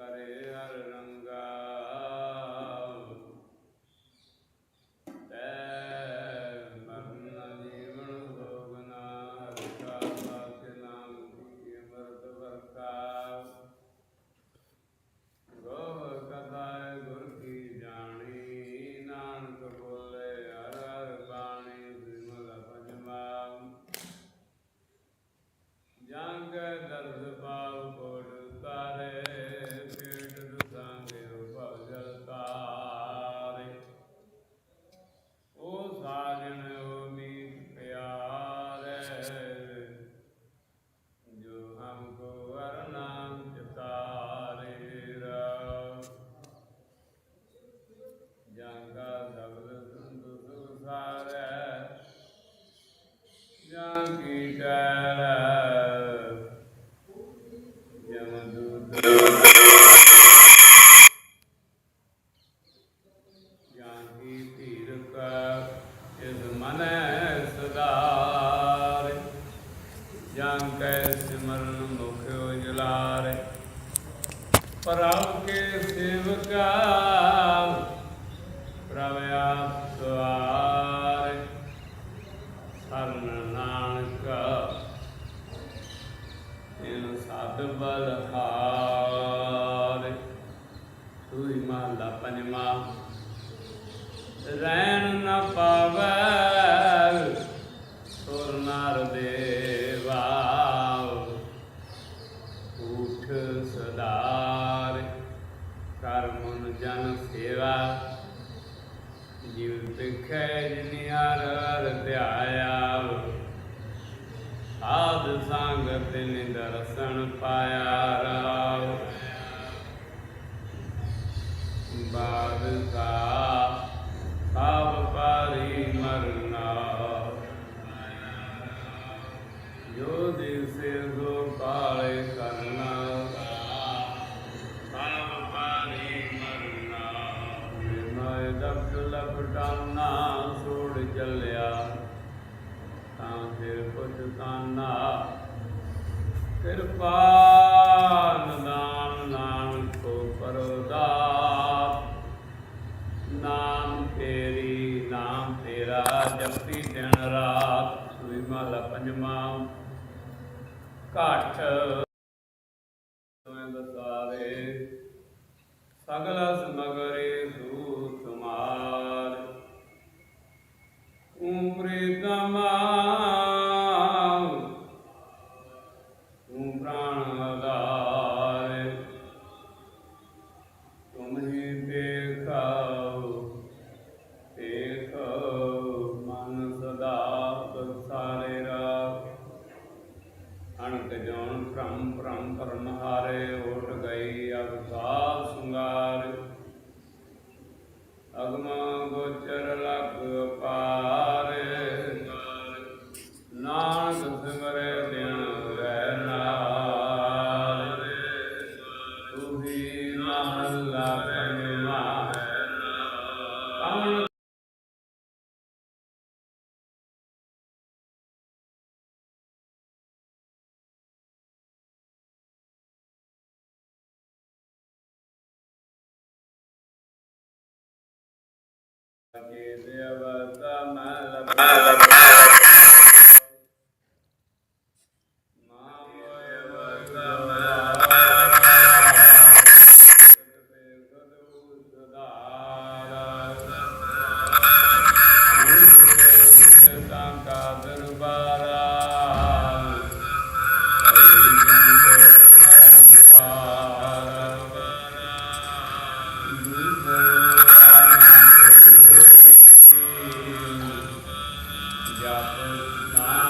ਕਰੇ ਹਰ ਰੰਗਾ ਇਨ ਸਾਧ ਬਲ ਹਾਰੇ ਸੂਈ ਮਹਲਾ ਪੰਜਵਾ। ਰਹਿਣ ਨ ਪਾਵੈ, ਸੁਰ ਨਰ ਦੇਵਾ ਉਠ ਸਦਾਰ, ਕਰ ਜਨ ਸੇਵਾ। ਜੀਵ ਤਿਖੈ ਜਿਨੀ ਧਿਆਇਆ। ਸਾਧ ਸੰਗਤ ਨਿਦਰਸ਼ਨ ਪਾਇਆ ਰਾਵ ਬਾਦ ਕਾ ਸਭ ਪਾਰੀ ਮਰਨਾ। ਜੋ ਦਿਸੇ ਸੋ ਪਾਲੇ ਕਰਨਾ, ਸਭ ਪਾਰੀ ਮਰਨਾ। ਮੈਂ ਦਬ ਲਪਟਾਨਾ ਛੋੜ ਚੱਲਿਆ ਤਾਂ ਫਿਰ ਕੁਝ ਕਾਨਾ ਕਿਰਪਾ ਨਾਮ ਨਾਨਕ ਕੋ ਪਰਦਾ ਨਾਮ ਤੇਰੀ, ਨਾਮ ਤੇਰਾ ਜਪਤੀ ਦਿਨ ਰਾਤ। ਸੁਈ ਮਾਲਾ ਪੰਜਵਾਂ। ਘਾਟ que te abata mala, mala. ਦੇਵਤਾ ਮਲ ਜਪ ਨਾਨਕ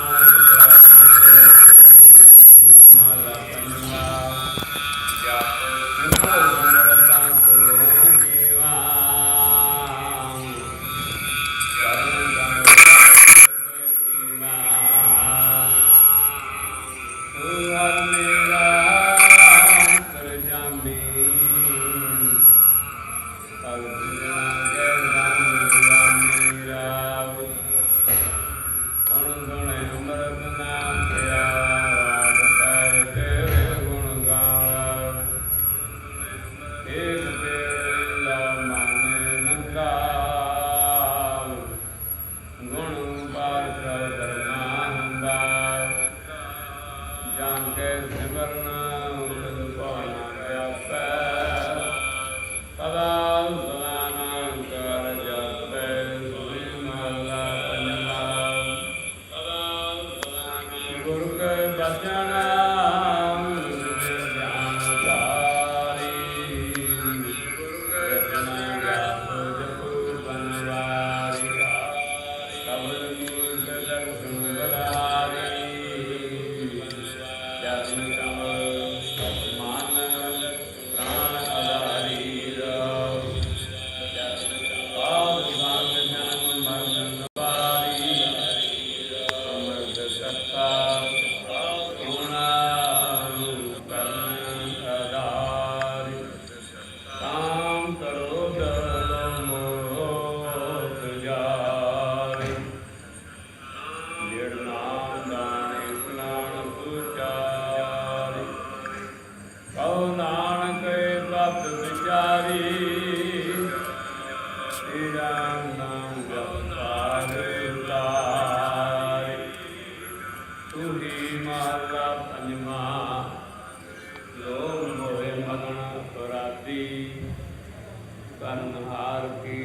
ਕਰਨ ਹਾਰ ਕੀ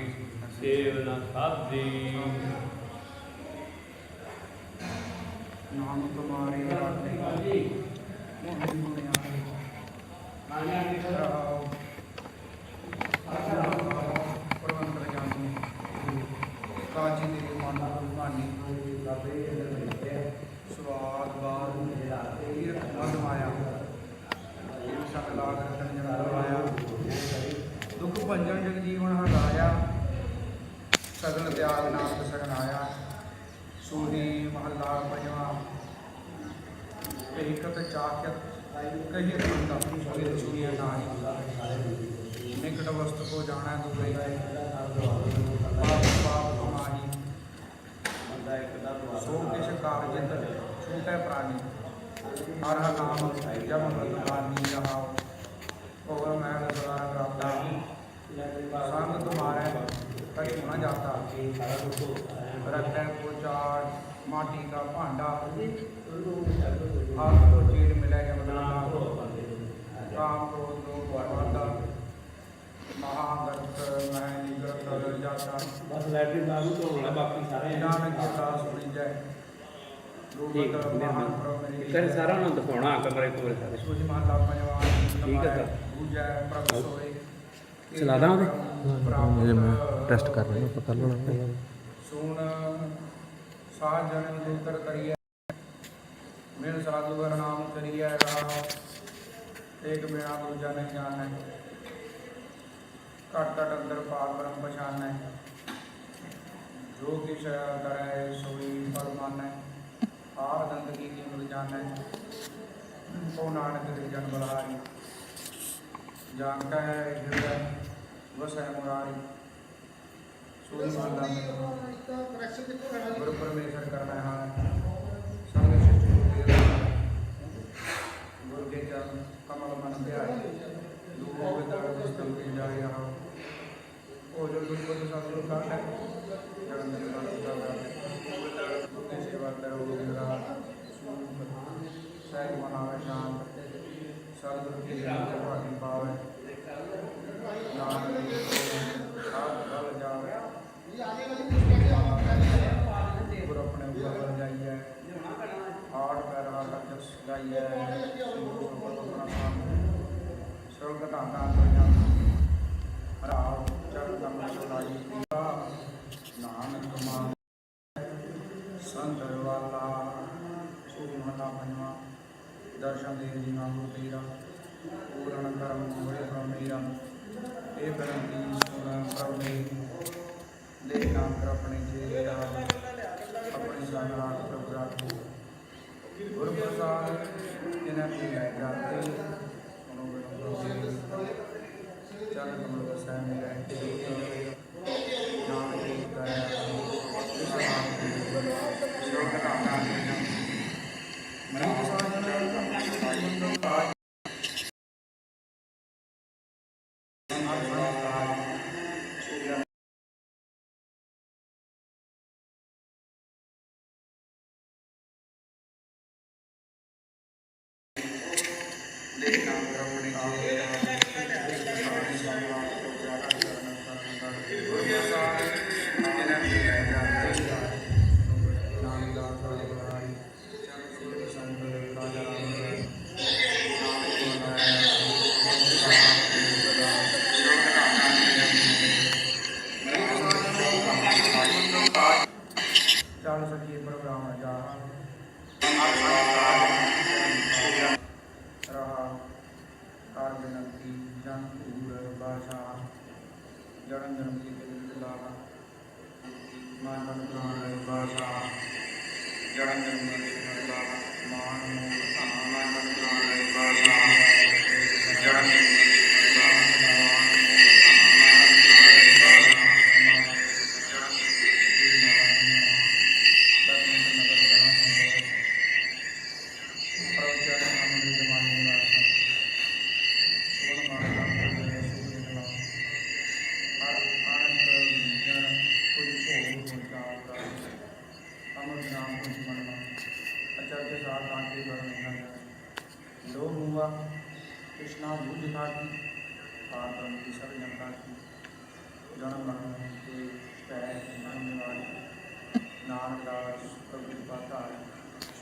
ਸੇਵ ਨ ਸਾਧੀ। ਨਾਮ ਤੁਮਾਰੇ ਰਾਤੇ ਮੋਹਨ ਗੁਣਿਆ ਰਹਾਉ ਪਰਵੰਤਰ ਜਾਨੂ ਕਾਜੀ ਦੇ ਅਗਸਤ ਕੋ ਜਾਣਾ ਹੈ ਦੁਬਈ ਪਾਪ ਕਮਾਹੀ ਬੰਦਾ ਇੱਕ ਦਾ ਸੋ ਕਿਛ ਕਾਗਜ ਛੂਟੇ ਪ੍ਰਾਣੀ। ਹਰ ਹਕਾਮ ਜਮ ਰਤਨਾਨੀ ਰਹਾ ਉਹ ਮੈਂ ਸਦਾ ਕਰਤਾ ਸੰਗ ਤੁਮਾਰੇ ਕਰੀ ਨਾ ਜਾਤਾ ਰਖੈ ਕੋ ਚਾਰ ਮਾਟੀ ਦਾ ਭਾਂਡਾ। ਆਪ ਤੋਂ ਚੀੜ ਮਿਲੇ ਜਮਨਾ ਕਾਮ ਕੋ ਤੋਂ ਪਰਵਾਦਾ ਮਹਾਗਤ ਮੈਂ ਨਿਗਰ ਕਰ ਜਾਤਾ ਬਸ ਲੈਟਰਿਨ ਦਾ ਨੂੰ ਧੋਣਾ ਬਾਕੀ ਸਾਰੇ ਇਹਨਾਂ ਨੇ ਕੀਤਾ ਸੁਣੀ ਜੈ ਠੀਕ ਕਰ ਸਾਰਾ ਉਹਨਾਂ ਨੂੰ ਦਿਖਾਉਣਾ ਕਮਰੇ ਕੋਲ ਸਾਰੇ। ਸੁਜ ਮਾਤਾ ਪੰਜਵਾਨ ਠੀਕ ਹੈ ਸਰ। ਪੂਜਾ ਪ੍ਰਭ ਸੋਏ ਚਲਾ ਦਾਂ ਉਹਦੇ? ਮੈਂ ਟੈਸਟ ਕਰ ਰਿਹਾ ਪਤਾ ਲਾਉਣਾ ਸੋਣ ਸਾਹ ਜਨਮ ਜੋਤਰ ਕਰੀਏ ਮੇਰ ਸਾਧੂ ਵਰਨਾਮ ਕਰੀਏ ਰਾਮ। ਇੱਕ ਬਿਨਾ ਦੂਜਾ ਨਹੀਂ ਜਾਣੈ। ਘਟ ਘਟ ਅੰਦਰ ਪਾਰ ਬ੍ਰਹਮ ਪਛਾਨੈ ਜੋ ਕਿਛ ਕਰੈ, ਸੋਈ ਫਲ ਆਪ ਦੰਦ ਕੀ ਕੀਮਤ ਜਾਣੈ। ਕੋ ਨਾਨਕ ਦੇ ਜਨ ਬਲਾਈ ਜਾਣ ਕਾ ਹੈ ਹਿਰਦੈ ਵਸੈ ਮੁਰਾਰੀ। ਸੋਈ ਮੰਦਾ ਗੁਰੂ ਪਰਮੇਸ਼ਰ ਕਰਨਾ ਹੈ। ਸੰਗ ਸਿਸ਼ਟ ਗੁਰੂ ਗੁਰੂ ਚਰਨ ਕਮਲ ਮਨ ਧਿਆਏ ਦੂਰ ਵਿਦੜ ਦਸਤਮ ਕੀ ਜਾਏ ਰਹਾ ਗੁਰੂ ਸਹਿਜ ਮਨਾਵੇ ਸ਼ਾਂਤ ਸਤਿਗੁਰੂ ਕੀ ਜਨ ਤੇ ਭਾਗੀ ਪਾਵੇ ਨਾਨਕ ਸਾਧ ਬਲ ਜਾਵੇ ਗੁਰ ਆਪਣੇ ਉੱਪਰ ਜਾਈਏ ਹਾੜ ਪੈਰ ਹਾੜ ਜਸ ਗਾਈਏ ਸਰਗ ਧਾਤਾ ਦੁਨੀਆ ਰਾਵ ਨਾਨਕ ਮਾਨ ਸੰਤਰ ਵਾਲਾ ਸੁਖ ਪੰਜਵਾ ਦਰਸ਼ਨ ਦੇਵ ਜੀ ਨਾਮ ਤੇਰਾ ਪੂਰਨ ਕਰਮ ਹੋਏ ਪ੍ਰਮੇਰਾ ਇਹ ਬੇਨਤੀ ਸੁਣ ਪ੍ਰਭ ਨੇ ਲੈ ਨਾਮ ਕਰ ਆਪਣੇ ਜੀ ਰਾਮ ਆਪਣੀ ਸਾਗਰਾਤ ਪ੍ਰਭ ਰਾਖੋ ਗੁਰ ਪ੍ਰਸਾਦ ਜਿਨ੍ਹਾਂ ਦੀ ਲੈ ਜਾਂਦੇ ਸੁਣੋ ਬੇਨਤੀ ਚਰਨ ਕਮਲ ਵਸੈ ਮੇਰੇ ਨਾਮ ਜੀ Yeah.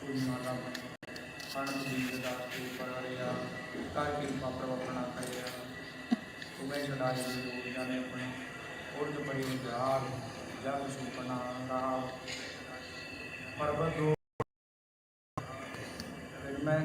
ਕੋਈ ਮਾਲਾ ਮੰਨੇ ਪਣ ਦੀ ਦਾ ਤੇ ਪਰੜਿਆ ਕਾ ਕਿਰਪਾ ਪ੍ਰਵਪਣਾ ਕਰਿਆ। ਤੁਮੇ ਛਡਾਈ ਦੀ ਲੋਕਾਂ ਨੇ ਆਪਣੇ ਉਰਦ ਪਈ ਉਧਾਰ ਜਗ ਸੁਪਨਾ ਦਾ ਪਰਬਤ ਮੈਂ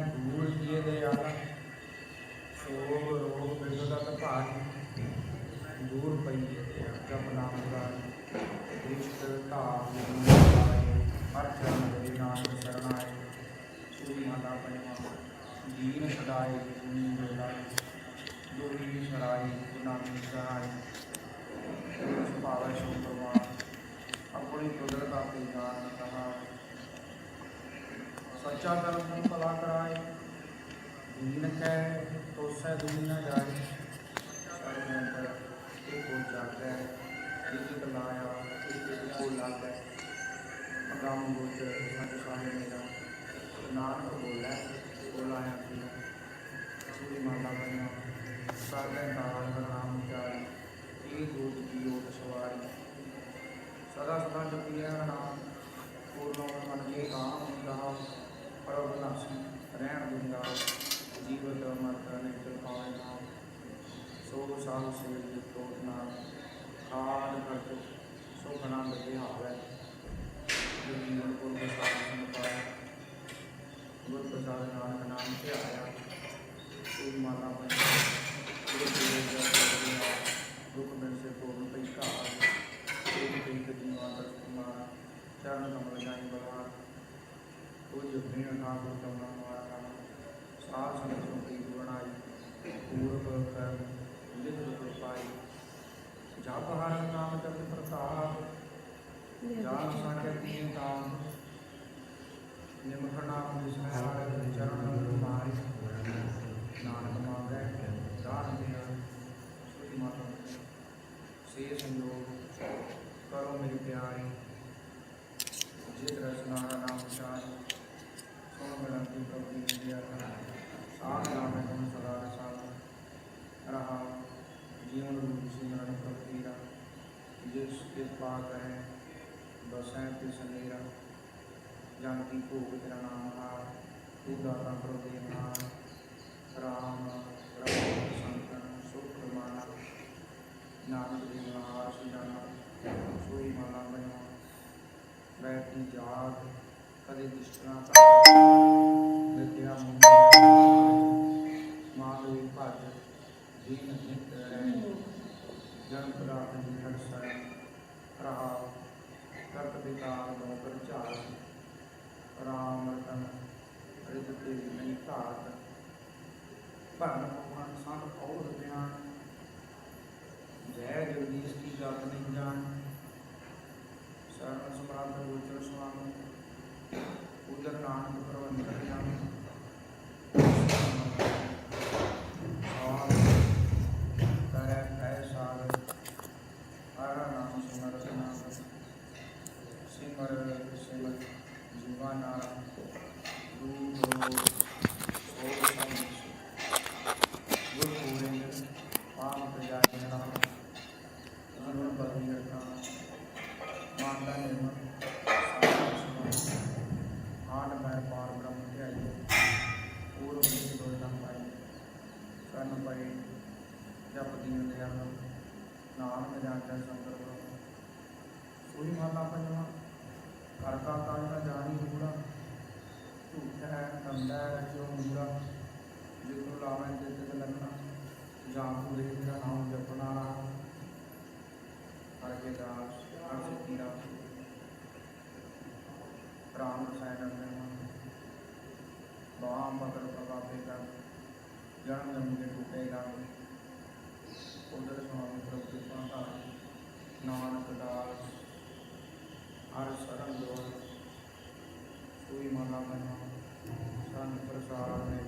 ਬੱਚਾ ਕਰਮ ਨੂੰ ਭਲਾ ਕਰਾਏ। ਦੀਨ ਕੈ ਤੋਸੈ ਦੁਨੀਆ ਜਾਏ। ਸਾਰੇ ਅੰਦਰ ਇਹ ਕੋ ਜਾਗੈ ਇਹ ਕਲਾਇਆ ਇਹ ਕੋ ਲਾਗੈ ਅਗਾਮ ਗੋਚਰ ਸਤ ਸਾਹਿਬ ਮੇਰਾ ਨਾਨਕ ਬੋਲੈ ਬੋਲਾਇਆ ਕੀ ਸ੍ਰੀ ਮਾਤਾ ਬਣਾ ਸਾਰੇ ਨਾਮ ਦਾ ਨਾਮ ਉਚਾਰੀ ਇਹ ਗੋਤ ਕੀ ਓਟ ਸਵਾਰੀ। ਸਦਾ ਸਦਾ ਜਪੀਆ ਨਾਮ ਪੂਰਨੋ ਮਨ ਕੇ ਕਾਮ ਹੁੰਦਾ। ਪਰਵਨਾ ਰਹਿਣ ਦਿੰਦਾ ਜੀਵਤ ਮਰਦਾ ਨੇ ਚਲਕਾਉਣੇ ਨਾ ਸੋ ਸਾਲ ਸੇ ਤੋਟਨਾ ਖਾਨ ਕਰਤ ਸੁਖਨਾ ਦੇ ਹਾਲ ਹੈ। سن رہا جیون روپ سنگھیرا جس کپا کر سین کے سن جانتی نام ہارا Ma ਪਾਵਨ ਸੰਤ ਪ੍ਰਸਾਦ ਨੇ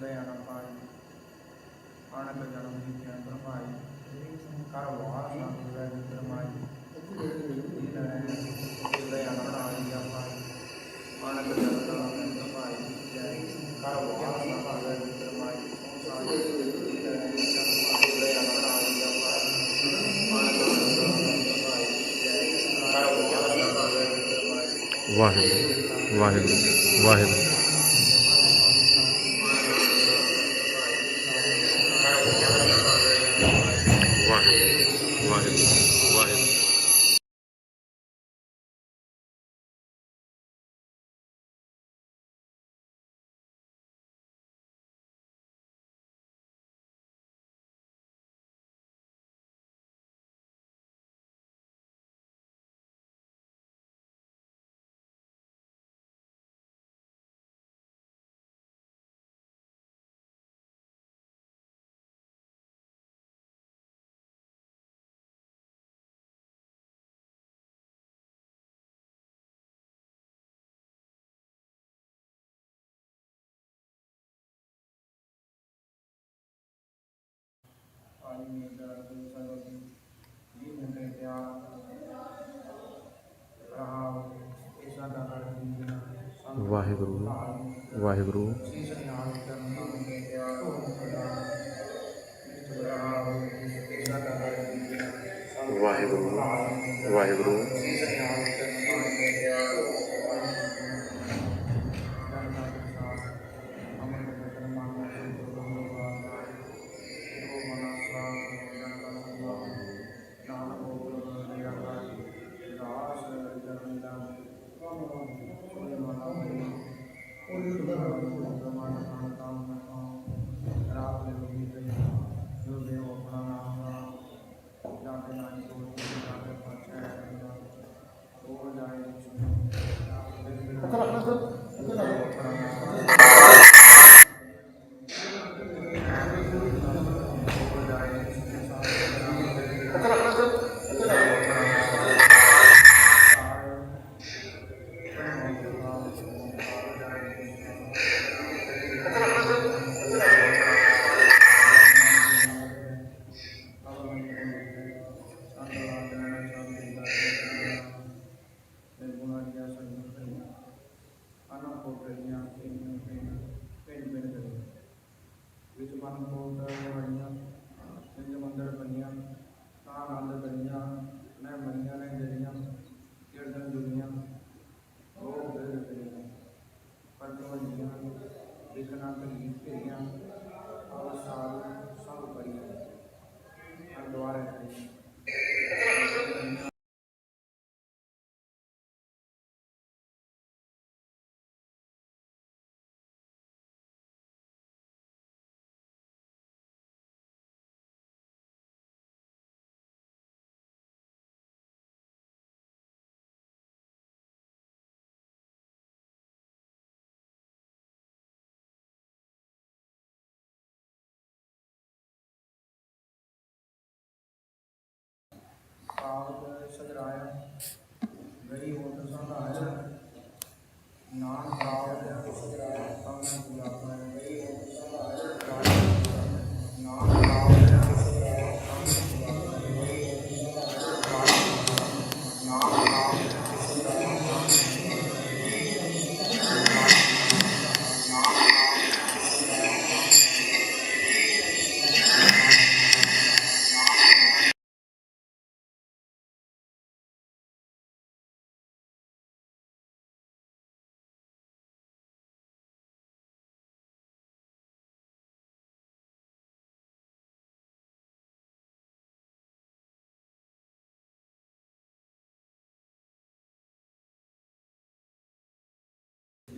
దయాన పాయి ఆనక జనం కేంద్రమాయి కరవాస కేంద్రమాయి ఆనక జనతా కేంద్రమాయి కరవాస కేంద్రమాయి ਵਾਹਿਗੁਰੂ ਵਾਹਿਗੁਰੂ ਵਾਹਿਗੁਰੂ واگ واحو واحر واحو ਆਪ ਸਜਰਾਇਆ। ਗਈ ਹੋਤ ਸੰਧਾਇਆ। ਨਾਮ ਆਪ ਸਜਰਾਇਆ ਤਾਂ ਮੈਂ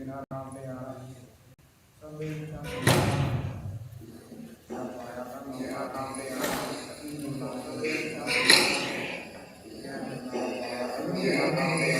ਜਿਨ੍ਹਾਂ ਨਾਮ ਤੇ ਆ ਸਭੇ ਜਨ ਪਾਇਆ ਤਾਂ ਮੇਰਾ ਨਾਮ ਤੇ ਆ ਸਭੇ ਨਾਮ ਤੇ ਮੇਰਾ ਨਾਮ ਤੇ